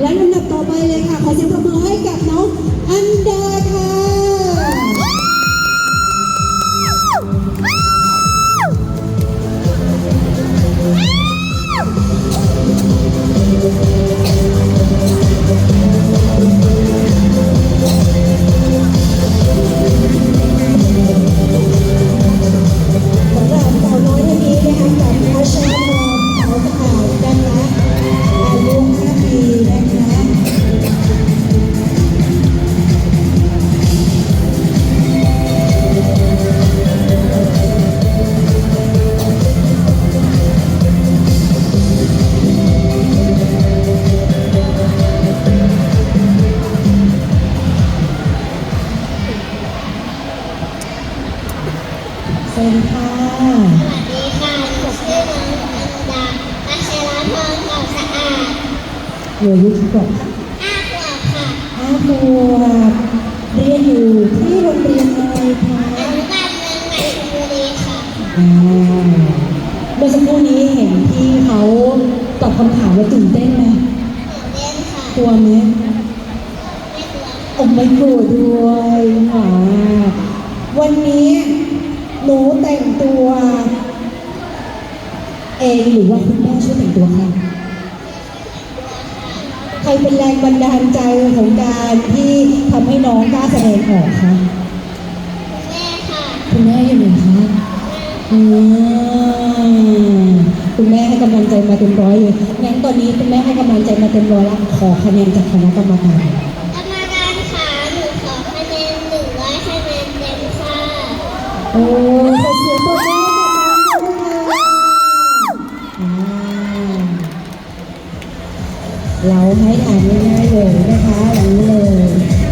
และลำดับต่อไปเลยค่ะ ขอเสียงปรบมือให้กับน้องอันดา สวัสดีค่ะสวัสดีค่ะหนูชื่อน้องอันดาอัชรพรเก่าสะอาดหนูอายุกี่ขวบคะห้าขวบค่ะห้าขวบเรียนอยู่ที่โรงเรียนอะไรคะอนุบาลเมืองใหม่ชลบุรีค่ะอ่าเมื่อสักครู่นี้เห็นที่เขาตอบคำถามแล้วตื่นเต้นไหมตื่นเต้นค่ะกลัวไหมไม่กลัวอมไม่กลัวด้วยค่ะวันนี้ หนูแต่งตัว เองหรือว่าคุณแม่ช่วยแต่งตัวคะใครเป็นแรงบันดาลใจของการที่ทำให้น้องกล้าแสดงออกคะแม่ค่ะคุณแม่อยู่ไหนคะอืมคุณแม่ให้กำลังใจมาเต็มร้อยเลยงั้นตอนนี้คุณแม่ให้กำลังใจมาเต็มร้อยแล้วขอคะแนนจากคณะกรรมการ กรรมการค่ะหนูขอคะแนนหนึ่งร้อยคะแนนเต็มค่ะ โอ้ เราให้ทานง่ายๆเลยนะคะแบบนี้เลย